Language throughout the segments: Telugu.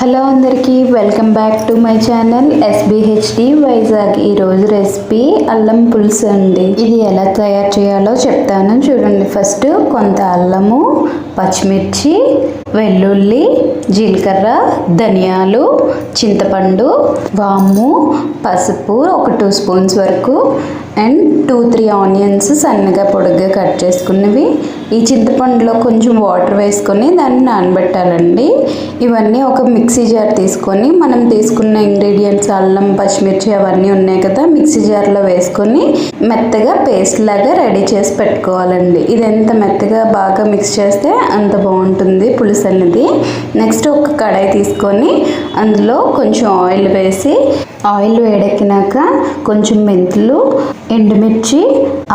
హలో అందరికీ welcome back to my channel SBHD Vizag. ఈరోజు రెసిపీ అల్లం పులుసు అండి. ఇది ఎలా తయారు చేయాలో చెప్తాను చూడండి. ఫస్ట్ కొంత అల్లము పచ్చిమిర్చి వెల్లుల్లి జీలకర్ర ధనియాలు చింతపండు వాము పసుపు ఒక టూ స్పూన్స్ వరకు అండ్ టూ త్రీ ఆనియన్స్ సన్నగా పొడుగ్గా కట్ చేసుకున్నవి. ఈ చింతపండులో కొంచెం వాటర్ వేసుకొని దాన్ని నానబెట్టాలండి. ఇవన్నీ ఒక మిక్సీ జార్ తీసుకొని మనం తీసుకున్న ఇంగ్రీడియంట్స్ అల్లం పచ్చిమిర్చి అవన్నీ ఉన్నాయి కదా మిక్సీ జార్లో వేసుకొని మెత్తగా పేస్ట్ లాగా రెడీ చేసి పెట్టుకోవాలండి. ఇది ఎంత మెత్తగా బాగా మిక్స్ చేస్తే అంత బాగుంటుంది పులుసు అనేది. నెక్స్ట్ ఒక కడాయి తీసుకొని అందులో కొంచెం ఆయిల్ వేసి ఆయిల్ వేడెక్కినాక కొంచెం మెంతులు ఎండుమిర్చి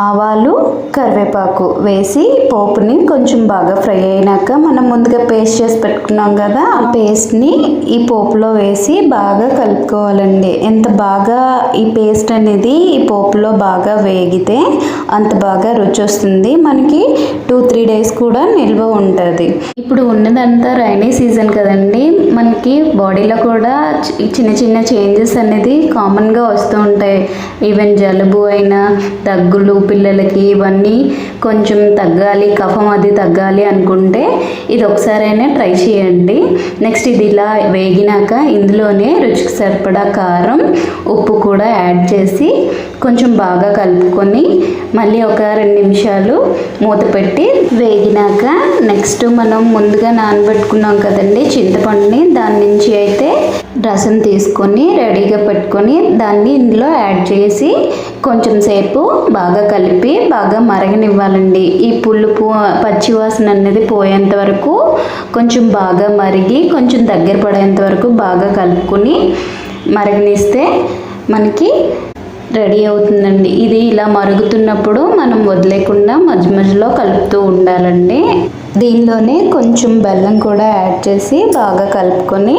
ఆవాలు కరివేపాకు వేసి పోపుని కొంచెం బాగా ఫ్రై అయినాక మనం ముందుగా పేస్ట్ చేసి పెట్టుకున్నాం కదా ఆ పేస్ట్ని ఈ పోపులో వేసి బాగా కలుపుకోవాలండి. ఎంత బాగా ఈ పేస్ట్ అనేది ఈ పోపులో బాగా వేగితే అంత బాగా రుచి వస్తుంది. మనకి టూ త్రీ డేస్ కూడా నిల్వ ఉంటుంది. ఇప్పుడు ఉన్నదంతా రైనీ సీజన్ కదండి. మనకి బాడీలో కూడా చిన్న చిన్న చేంజెస్ అనేది కామన్గా వస్తూ ఉంటాయి. ఈవెన్ జలుబు అయినా దగ్గులు పిల్లలకి ఇవన్నీ కొంచెం తగ్గాలి కఫం అది తగ్గాలి అనుకుంటే ఇది ఒకసారైనా ట్రై చేయండి. నెక్స్ట్ ఇది ఇలా వేగినాక ఇందులోనే రుచికి సరిపడా కారం ఉప్పు కూడా యాడ్ చేసి కొంచెం బాగా కలుపుకొని మళ్ళీ ఒక రెండు నిమిషాలు మూత పెట్టి వేగినాక నెక్స్ట్ మనం ముందుగా నానబెట్టుకున్నాం కదండి చింతపండుని దాని నుంచి అయితే రసం తీసుకొని రెడీగా పెట్టుకొని దాన్ని ఇందులో యాడ్ చేసి కొంచెం సేపు బాగా కలిపి బాగా మరగనివ్వాలండి. ఈ పులుపు పచ్చివాసన అనేది పోయేంత వరకు కొంచెం బాగా మరిగి కొంచెం దగ్గర పడేంత వరకు బాగా కలుపుకొని మరగనిస్తే మనకి రెడీ అవుతుందండి. ఇది ఇలా మరుగుతున్నప్పుడు మనం వదిలేకుండా మధ్య మధ్యలో కలుపుతూ ఉండాలండి. దీనిలోనే కొంచెం బెల్లం కూడా యాడ్ చేసి బాగా కలుపుకొని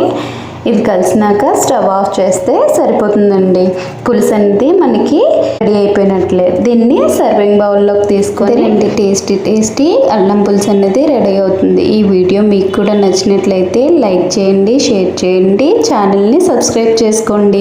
ఇది కలిసినాక స్టవ్ ఆఫ్ చేస్తే సరిపోతుందండి. పులుసు అనేది మనకి రెడీ అయిపోయినట్లే. దీన్ని సర్వింగ్ బౌల్లోకి తీసుకొని రండి టేస్టీ టేస్టీ అల్లం పులుసు అనేది రెడీ అవుతుంది. ఈ వీడియో మీకు కూడా నచ్చినట్లయితే లైక్ చేయండి షేర్ చేయండి ఛానల్ని సబ్స్క్రైబ్ చేసుకోండి.